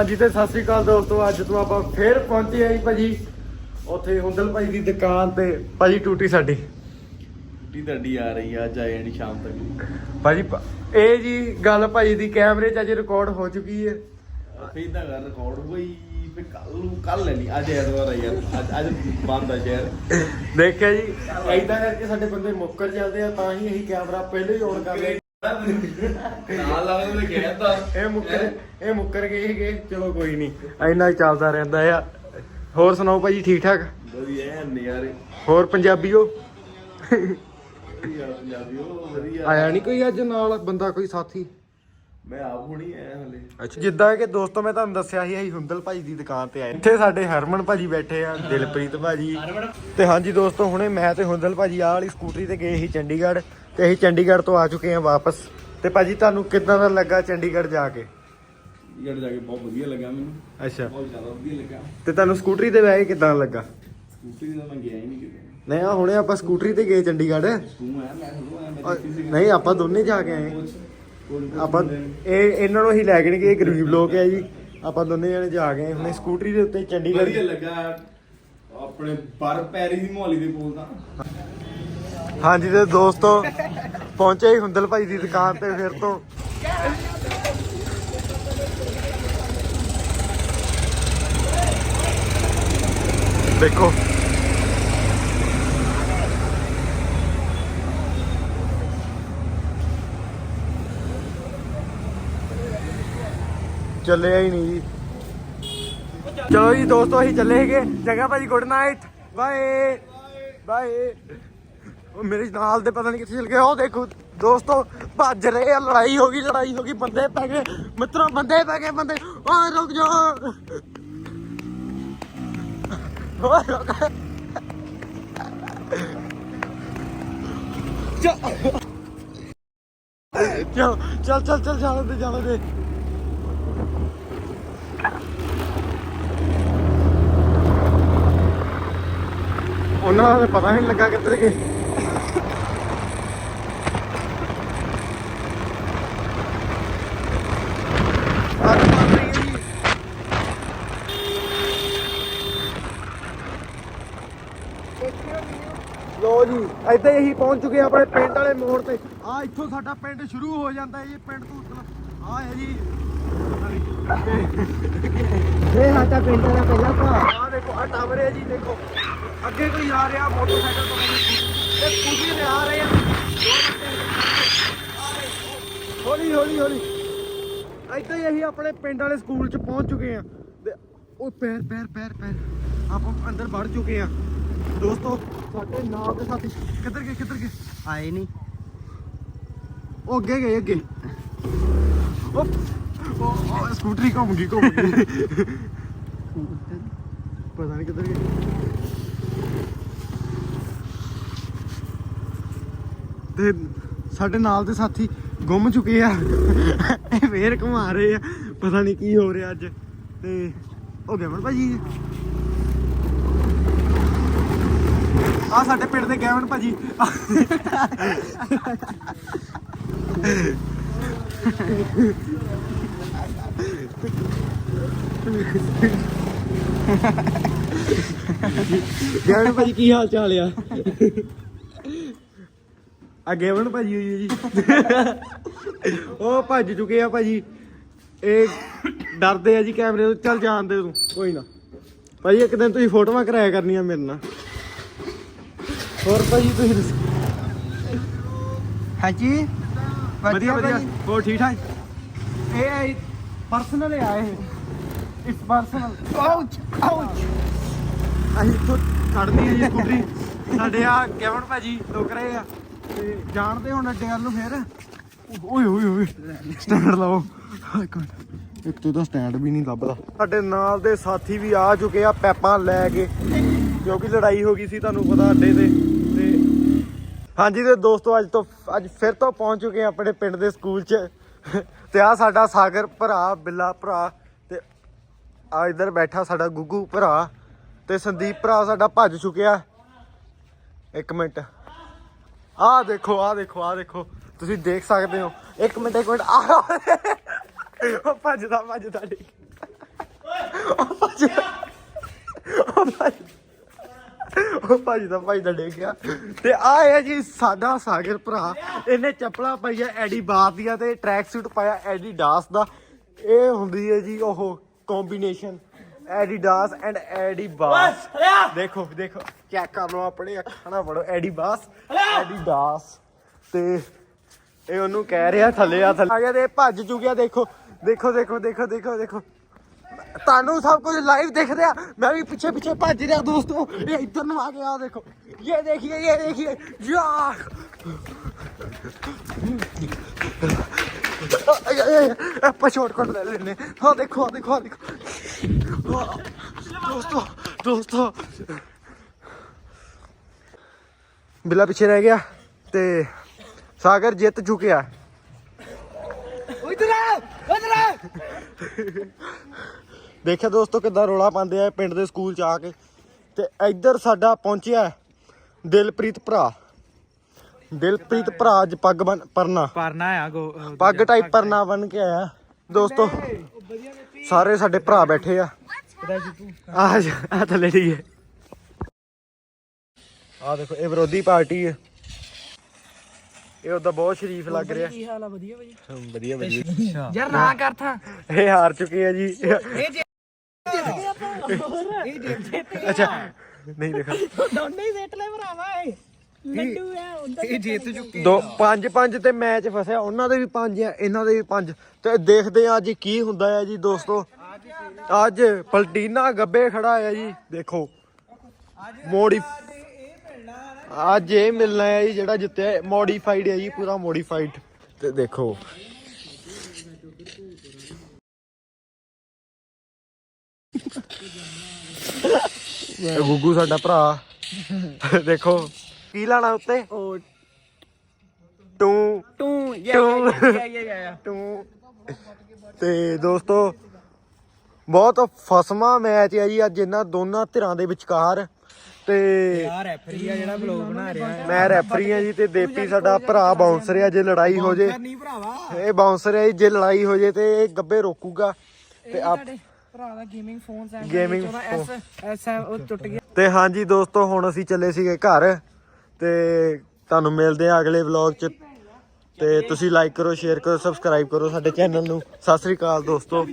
ਹਾਂਜੀ ਤੇ ਸਤਿ ਸ੍ਰੀ ਅਕਾਲ ਦੋਸਤੋ ਅੱਜ ਤੋਂ ਆਪਾਂ ਫੇਰ ਪਹੁੰਚੇ ਆਂ ਜੀ ਭਾਜੀ। ਉੱਥੇ ਹੁੰਦਲ ਭਾਈ ਦੀ ਦੁਕਾਨ ਤੇ। ਭਾਜੀ ਟੂਟੀ ਸਾਡੀ। ਛੁੱਟੀ ਤੁਹਾਡੀ ਆ ਰਹੀ ਆ ਅੱਜ ਆ ਜਾਣੀ ਸ਼ਾਮ ਤੱਕ। ਭਾਜੀ ਪ- ਇਹ ਜੀ ਗੱਲ ਭਾਜੀ ਦੀ ਕੈਮਰੇ 'ਚ ਅਜੇ ਰਿਕਾਰਡ ਹੋ ਚੁੱਕੀ ਹੈ। ਫੇਰ ਤਾਂ ਗੱਲ ਰਿਕਾਰਡ ਹੋਈ ਫੇ ਕੱਲ ਨੂੰ ਕੱਲ ਲੈਣੀ ਅੱਜ ਐਤਵਾਰ ਆ ਯਾਰ ਅੱਜ ਅੱਜ ਬੰਦ ਆ ਸ਼ਹਿਰ। ਦੇਖਿਆ ਜੀ। ਐਦਾਂ ਕਰਕੇ ਸਾਡੇ ਬੰਦੇ ਮੁੱਕਰ ਜਾਂਦੇ ਆ ਤਾਂ ਹੀ ਅਸੀਂ ਕੈਮਰਾ ਪਹਿਲੇ ਹੀ ਔਨ ਕਰ ਲਿਆ ਨਾਲ ਲੱਗਦਾ ਮੈਂ ਕਹਿਤਾ ਇਹ ਮੁੱਕਰ ਇਹ ਮੁੱਕਰ ਗਏ ਸੀਗੇ। ਚਲੋ ਕੋਈ ਨਹੀਂ ਇੰਨਾ ਹੀ ਚੱਲਦਾ ਰਹਿੰਦਾ ਆ। ਹੋਰ ਸੁਣਾਓ ਭਾਜੀ ਠੀਕ ਠਾਕ? ਵਧੀਆ ਐ ਨਜ਼ਾਰੇ ਹੋਰ ਪੰਜਾਬੀਓ? ਵਧੀਆ ਪੰਜਾਬੀ ਉਹ ਵਧੀਆ। ਆਇਆ ਨਹੀਂ ਕੋਈ ਅੱਜ ਨਾਲ ਬੰਦਾ ਕੋਈ ਸਾਥੀ? ਮੈਂ ਆਪ ਹੁਣੀ ਆਇਆ ਹਲੇ। ਅੱਛਾ ਜਿੱਦਾਂ ਕਿ ਦੋਸਤੋ ਮੈਂ ਤੁਹਾਨੂੰ ਦੱਸਿਆ ਸੀ ਅਸੀਂ ਹੁੰਦਲ ਭਾਜੀ ਦੀ ਦੁਕਾਨ ਤੇ ਆਏ। ਇੱਥੇ ਸਾਡੇ ਹਰਮਨ ਭਾਜੀ ਬੈਠੇ ਆ ਦਿਲਪ੍ਰੀਤ ਭਾਜੀ। ਤੇ ਹਾਂਜੀ ਦੋਸਤੋ ਹੁਣੇ ਮੈਂ ਤੇ ਹੁੰਦਲ ਭਾਜੀ ਆਹ ਵਾਲੀ ਸਕੂਟਰੀ ਤੇ ਗਏ ਸੀ ਚੰਡੀਗੜ੍ਹ। ਤੇ ਅਸੀਂ ਚੰਡੀਗੜ੍ਹ ਤੋਂ ਆ ਚੁੱਕੇ ਹਾਂ ਵਾਪਸ। ਤੇ ਭਾਜੀ ਤੁਹਾਨੂੰ ਕਿੱਦਾਂ ਦਾ ਲੱਗਾ ਚੰਡੀਗੜ੍ਹ ਜਾ ਕੇ? ਜੜ ਜਾ ਕੇ ਬਹੁਤ ਵਧੀਆ ਲੱਗਾ ਮੈਨੂੰ। ਅੱਛਾ। ਬਹੁਤ ਜ਼ਿਆਦਾ ਵਧੀਆ ਲੱਗਾ। ਤੇ ਤੁਹਾਨੂੰ ਸਕੂਟਰੀ ਤੇ ਬਹਿ ਕੇ ਕਿੱਦਾਂ ਲੱਗਾ? ਸਕੂਟਰੀ ਦਾ ਮੈਂ ਗਿਆ ਹੀ ਨਹੀਂ ਕਿਤੇ। ਨਹੀਂ ਆ ਹੁਣੇ ਆਪਾਂ ਸਕੂਟਰੀ ਤੇ ਗਏ ਚੰਡੀਗੜ੍ਹ। ਤੂੰ ਆ ਮੈਂ ਥੋੜਾ ਆ ਮੈਂ ਨਹੀਂ ਆਪਾਂ ਦੋਨੇ ਜਾ ਕੇ ਆਏ। ਆਪਾਂ ਇਹ ਇਹਨਾਂ ਨੂੰ ਅਸੀਂ ਲੈ ਕੇ ਗਏ ਗਰੀਬ ਲੋਕ ਆ ਜੀ। ਆਪਾਂ ਦੋਨੇ ਜਣੇ ਜਾ ਕੇ ਆਏ ਹੁਣੇ ਸਕੂਟਰੀ ਦੇ ਉੱਤੇ ਵਧੀਆ ਚੰਡੀਗੜ੍ਹ ਲੱਗਾ ਆਪਣੇ ਪਰ ਪੈਰੀ ਦੀ ਮੋਹਾਲੀ ਦੇ ਕੋਲ ਤਾਂ ਹਾਂਜੀ ਤੇ ਦੋਸਤੋ ਪਹੁੰਚੇ ਹੀ ਹੁੰਦਲ ਭਾਈ ਦੀ ਦੁਕਾਨ ਤੇ ਫਿਰ ਤੋਂ। ਦੇਖੋ। ਚੱਲਿਆ ਹੀ ਨਹੀਂ ਜੀ। ਚਲੋ ਜੀ ਦੋਸਤੋ, ਅਸੀਂ ਚੱਲੇ ਹੈਗੇ ਚੰਗਾ ਭਾਜੀ ਗੁੱਡ ਨਾਈਟ ਬਾਏ ਬਾਏ ਉਹ ਮੇਰੇ ਨਾਲ ਦੇ ਪਤਾ ਨਹੀਂ ਕਿੱਥੇ ਚਲ ਗਏ। ਉਹ ਦੇਖੋ, ਦੋਸਤੋ, ਭੱਜ ਰਹੇ ਆ। ਲੜਾਈ ਹੋ ਗਈ, ਲੜਾਈ ਹੋ ਗਈ। ਬੰਦੇ ਪੈ ਗਏ। ਮਿੱਤਰੋ, ਬੰਦੇ ਪੈ ਗਏ, ਬੰਦੇ। ਓਏ, ਰੁਕ ਜਾ। ਓਏ, ਰੁਕ ਚੱਲ ਚੱਲ ਚੱਲ ਚੱਲ ਚੱਲ ਦੇ ਚੱਲ ਦੇ। ਉਹਨਾਂ ਦਾ ਪਤਾ ਨਹੀਂ ਲੱਗਾ ਕਿੱਧਰ ਗਏ। ਲੋ ਜੀ ਇੱਥੇ ਹੀ ਪਹੁੰਚ ਚੁੱਕੇ ਹਾਂ ਆਪਣੇ ਪਿੰਡ ਵਾਲੇ ਮੋੜ ਤੇ। ਆ ਇੱਥੋਂ ਸਾਡਾ ਪਿੰਡ ਸ਼ੁਰੂ ਹੋ ਜਾਂਦਾ ਹੈ ਜੀ, ਪਿੰਡ ਤੋਂ ਆ ਹੈ ਜੀ। ਇਹ ਸਾਡਾ ਪਿੰਡ ਦਾ ਪਹਿਲਾ ਘਰ ਆ ਦੇਖੋ ਆ ਟਾਵਰ ਹੈ ਜੀ, ਦੇਖੋ। ਅੱਗੇ ਕੋਈ ਆ ਰਿਹਾ ਮੋਟਰਸਾਈਕਲ ਤੋਂ ਇਹ ਸਕੂਟੀ ਤੇ ਆ ਰਹੇ ਆ। ਦੋ ਬੰਦੇ ਆ ਰਹੇ। ਹੌਲੀ ਹੌਲੀ ਹੌਲੀ। ਇੱਦਾਂ ਹੀ ਅਸੀਂ ਆਪਣੇ ਪਿੰਡ ਵਾਲੇ ਸਕੂਲ ਚ ਪਹੁੰਚ ਚੁੱਕੇ ਆ। ਤੇ ਉਹ ਪੈਰ ਪੈਰ ਪੈਰ ਪੈਰ ਆਪਾਂ ਅੰਦਰ ਵੜ ਚੁੱਕੇ ਆ। ਦੋਸਤੋ ਸਾਡੇ ਨਾਲ ਦੇ ਸਾਥੀ ਕਿੱਧਰ ਗਏ ਕਿੱਧਰ ਗਏ? ਆਏ ਨਹੀਂ। ਉਹ ਅੱਗੇ ਗਏ ਅੱਗੇ। ਉਹ ਉਹ- ਉਹ ਸਕੂਟਰੀ ਘੁੰਮ ਗਈ ਘੁੰਮ ਗਈ। ਪਤਾ ਨਹੀਂ ਕਿੱਧਰ ਗਏ। ਤੇ ਸਾਡੇ ਨਾਲ ਦੇ ਸਾਥੀ ਗੁੰਮ ਚੁੱਕੇ ਆ। ਇਹ ਫੇਰ ਘੁਮਾ ਰਹੇ ਆ। ਪਤਾ ਨਹੀਂ ਕੀ ਹੋ ਰਿਹਾ ਅੱਜ। ਤੇ ਉਹ ਗਵਨ ਭਾਜੀ। ਆ ਸਾਡੇ ਪਿੰਡ ਦੇ ਗਵਨ ਭਾਜੀ। ਗਵਨ ਭਾਜੀ, ਕੀ ਹਾਲ ਚਾਲ ਆ? ਆ ਗਵਨ ਭਾਜੀ ਹੋਈ ਹੈ ਜੀ ਉਹ ਭੱਜ ਚੁੱਕੇ ਆ ਭਾਜੀ। ਇਹ ਡਰਦੇ ਆ ਜੀ ਕੈਮਰੇ ਤੋਂ ਚੱਲ ਜਾਣ ਦੇ ਤੂੰ ਕੋਈ ਨਾ। ਭਾਜੀ ਇੱਕ ਦਿਨ ਤੁਸੀਂ ਫੋਟੋਆਂ ਕਰਾਇਆ ਕਰਨੀਆਂ ਮੇਰੇ ਨਾਲ। ਹੋਰ ਭਾਜੀ ਤੁਸੀਂ ਦੱਸੋ। ਹਾਂਜੀ? ਵਧੀਆ ਵਧੀਆ। ਹੋਰ ਠੀਕ ਠਾਕ? ਇਹ ਪਰਸਨਲ ਆ ਇਹ। ਇਟਸ ਪਰਸਨਲ ਆਊਚ ਆਊਚ ਅਸੀਂ ਇੱਥੋਂ ਕੱਢਦੀ ਆ ਜੀ ਸਕੂਟਰੀ ਸਾਡੇ ਆ ਕੈਵਨ ਭਾਜੀ ਰੁਕ ਰਹੇ ਆ। ਤੇ ਜਾਣਦੇ ਹੁਣ ਅੱਡੇ ਵੱਲ ਨੂੰ ਫੇਰ? ਓਏ ਓਏ ਓਏ ਸਟੈਂਡ ਲਾਓ। ਇੱਕ ਮਿੰਟ। ਇੱਕ ਤੋਂ ਤਾਂ ਸਟੈਂਡ ਵੀ ਨਹੀਂ ਲੱਭਦਾ। ਸਾਡੇ ਨਾਲ ਦੇ ਸਾਥੀ ਵੀ ਆ ਚੁੱਕੇ ਆ ਪੈਪਾਂ ਲੈ ਕੇ। ਕਿਉਂਕਿ ਲੜਾਈ ਹੋ ਗਈ ਸੀ ਤੁਹਾਨੂੰ ਪਤਾ ਅੱਡੇ ਤੇ। ਤੇ ਹਾਂਜੀ ਤੇ ਦੋਸਤੋ, ਅੱਜ ਤੋਂ ਅੱਜ ਫਿਰ ਤੋਂ ਪਹੁੰਚ ਚੁੱਕੇ ਆ ਆਪਣੇ ਪਿੰਡ ਦੇ ਸਕੂਲ 'ਚ। ਤੇ ਆ ਸਾਡਾ ਸਾਗਰ ਭਰਾ, ਬਿੱਲਾ ਭਰਾ ਤੇ ਆ ਇਧਰ ਬੈਠਾ ਸਾਡਾ ਗੁੱਗੂ ਭਰਾ ਤੇ ਸੰਦੀਪ ਭਰਾ ਸਾਡਾ ਭੱਜ ਚੁੱਕਿਆ। ਇੱਕ ਮਿੰਟ। ਆਹ ਦੇਖੋ ਆਹ ਦੇਖੋ ਆਹ ਦੇਖੋ। ਤੁਸੀਂ ਦੇਖ ਸਕਦੇ ਹੋ। ਇੱਕ ਮਿੰਟ ਇੱਕ ਮਿੰਟ, ਆਹ। ਉਹ ਭੱਜਦਾ ਭੱਜਦਾ ਡਿੱਗ। ਉਹ ਭਾਜੀ ਉਹ ਭਾਜੀ ਉਹ ਭਾਜੀ ਦਾ ਭਾਈ ਗਿਆ। ਤੇ ਆ ਹੈ ਜੀ ਸਾਡਾ ਸਾਗਰ ਭਰਾ। ਇਹਨੇ ਚੱਪਲਾਂ ਪਾਈਆ ਐਡੀ ਬਾਸ ਦੀਆਂ ਤੇ ਟਰੈਕ ਸੂਟ ਪਾਇਆ ਐਡੀ ਡਾਸ ਦਾ। ਇਹ ਹੁੰਦੀ ਹੈ ਜੀ ਉਹ ਕੰਬੀਨੇਸ਼ਨ ਐਡੀਡਾਸ ਐਂਡ ਐਡੀਬਾਸ। ਦੇਖੋ ਦੇਖੋ। ਚੈੱਕ ਕਰ ਲਓ ਆਪਣੇ ਅੱਖਾਂ ਨਾਲ ਪੜੋ ਐਡੀਬਾਸ ਐਡੀਡਾਸ। ਤੇ ਇਹ ਉਹਨੂੰ ਕਹਿ ਰਿਹਾ ਥੱਲੇ ਆ ਥੱਲੇ। ਆ ਗਿਆ ਤੇ ਇਹ ਭੱਜ ਚੁੱਕਿਆ ਦੇਖੋ। ਦੇਖੋ ਦੇਖੋ ਦੇਖੋ ਦੇਖੋ ਦੇਖੋ। ਤੁਹਾਨੂੰ ਸਭ ਕੁਝ ਲਾਈਵ ਦੇਖ ਰਿਹਾ। ਮੈਂ ਵੀ ਪਿੱਛੇ ਪਿੱਛੇ ਭੱਜ ਰਿਹਾ ਦੋਸਤੋ। ਇਹ ਇੱਧਰ ਨੂੰ ਆ ਗਿਆ ਦੇਖੋ। ਇਹ ਦੇਖੀਏ ਇਹ ਦੇਖੀਏ। ਯਾ ਆਪਾਂ ਸ਼ਾਰਟਕਟ ਲੈ ਲੈਨੇ ਹਾਂ ਦੇਖੋ ਆਹ ਦੇਖੋ ਆਹ ਦੇਖੋ ਦੋਸਤੋ ਦੋਸਤੋ ਬਿੱਲਾ ਪਿੱਛੇ ਰਹਿ ਗਿਆ ਤੇ ਸਾਗਰ ਜਿੱਤ ਚੁੱਕਿਆ। ਉਧਰ ਆ ਉਧਰ ਆ। ਦੇਖਿਆ ਦੋਸਤੋ ਕਿੱਦਾਂ ਰੋਲਾ ਪਾਉਂਦੇ ਆ ਪਿੰਡ ਦੇ ਸਕੂਲ ਚ ਆ ਕੇ। ਤੇ ਇੱਧਰ ਸਾਡਾ ਪਹੁੰਚਿਆ ਦਿਲਪ੍ਰੀਤ ਭਰਾ। ਦਿਲਪ੍ਰੀਤ ਭਰਾ ਅੱਜ ਪੱਗ ਬਨ ਪਰਨਾ ਪਰਨਾ ਆ ਗੋ ਪੱਗ ਟਾਈਪ ਪਰਨਾ ਬਨ ਕੇ ਆਇਆ ਦੋਸਤੋ ਸਾਰੇ ਸਾਡੇ ਭਰਾ ਬੈਠੇ ਆ ਆ ਆ ਥੱਲੇ ਦੀ ਹੈ ਆ ਦੇਖੋ ਇਹ ਵਿਰੋਧੀ ਪਾਰਟੀ ਹੈ ਇਹ ਉਹਦਾ ਬਹੁਤ ਸ਼ਰੀਫ ਲੱਗ ਰਿਹਾ ਕੀ ਹਾਲ ਆ ਵਧੀਆ ਭਾਜੀ ਵਧੀਆ ਵਧੀਆ ਯਾਰ ਨਾ ਕਰ ਥਾਂ ਇਹ ਹਾਰ ਚੁੱਕੇ ਆ ਜੀ ਇਹ ਜੇ ਇਹ ਜੇ ਅੱਛਾ ਨਹੀਂ ਦੇਖਾ ਦੋਨੇ ਹੀ ਸੱਟ ਲੈ ਭਰਾਵਾ ਏ ਲੱਡੂ ਆ ਉਧਰ ਇਹ ਜਿੱਤ ਚੁੱਕੇ ਦੋ ਪੰਜ ਪੰਜ ਤੇ ਮੈਚ ਫਸਿਆ ਉਹਨਾਂ ਦੇ ਵੀ ਪੰਜ ਆ ਇਹਨਾਂ ਦੇ ਵੀ ਪੰਜ। ਤੇ ਦੇਖਦੇ ਆ ਅੱਜ ਕੀ ਹੁੰਦਾ ਹੈ ਜੀ ਦੋਸਤੋ। ਅੱਜ ਪਲਟੀਨਾ ਗੱਬੇ ਖੜਾ ਹੈ ਜੀ ਦੇਖੋ। ਮੋਡੀ ਅੱਜ ਇਹ ਮਿਲਣਾ ਹੈ ਜੀ ਜਿਹੜਾ ਜਿੱਤਿਆ ਮੋਡੀਫਾਈਡ ਹੈ ਜੀ ਪੂਰਾ ਮੋਡੀਫਾਈਡ। ਤੇ ਦੇਖੋ। ਇਹ ਗੁੱਗੂ ਸਾਡਾ ਭਰਾ। ਦੇਖੋ। ਕੀ ਲਾਣਾ ਉੱਤੇ? ਉਹ ਟੂ ਤੂੰ ਯਾ। ਯਾ ਟੂ ਤੇ। ਦੋਸਤੋ ਬਹੁਤ ਫਸਮਾ ਮੈਚ ਹੈ ਜੀ ਅੱਜ ਇਹਨਾਂ ਦੋਨਾਂ ਧਿਰਾਂ ਦੇ ਵਿਚਕਾਰ। ਤੇ ਯਾਰ ਰੈਫਰੀ ਆ ਜਿਹੜਾ ਬਲੌਗ ਬਣਾ ਰਿਹਾ ਹੈ। ਮੈਂ ਰੈਫਰੀ ਆ ਜੀ ਤੇ ਦੇਪੀ ਸਾਡਾ ਭਰਾ ਬਾਉਂਸਰ ਆ ਜੇ ਲੜਾਈ ਹੋ ਜੇ। ਇਹ ਬਾਉਂਸਰ ਹੈ ਜੀ, ਜੇ ਲੜਾਈ ਹੋ ਜੇ ਤੇ ਇਹ ਗੱਬੇ ਰੋਕੂਗਾ। ਤੇ ਆਪ ਭਰਾ ਦਾ ਗੇਮਿੰਗ ਫੋਨ ਐਸ ਐਸ ਉਹ ਟੁੱਟ ਗਿਆ। ਤੇ ਹਾਂਜੀ ਦੋਸਤੋ ਹੁਣ ਅਸੀਂ ਚੱਲੇ ਸੀਗੇ ਘਰ। ਤੇ ਤੁਹਾਨੂੰ ਮਿਲਦੇ ਆ ਅਗਲੇ ਵਲੌਗ 'ਚ। ਤੇ ਤੁਸੀਂ ਲਾਈਕ ਕਰੋ ਸ਼ੇਅਰ ਕਰੋ ਸਬਸਕ੍ਰਾਈਬ ਕਰੋ ਸਾਡੇ ਚੈਨਲ ਨੂੰ। ਸਤਿ ਸ੍ਰੀ ਅਕਾਲ ਦੋਸਤੋ।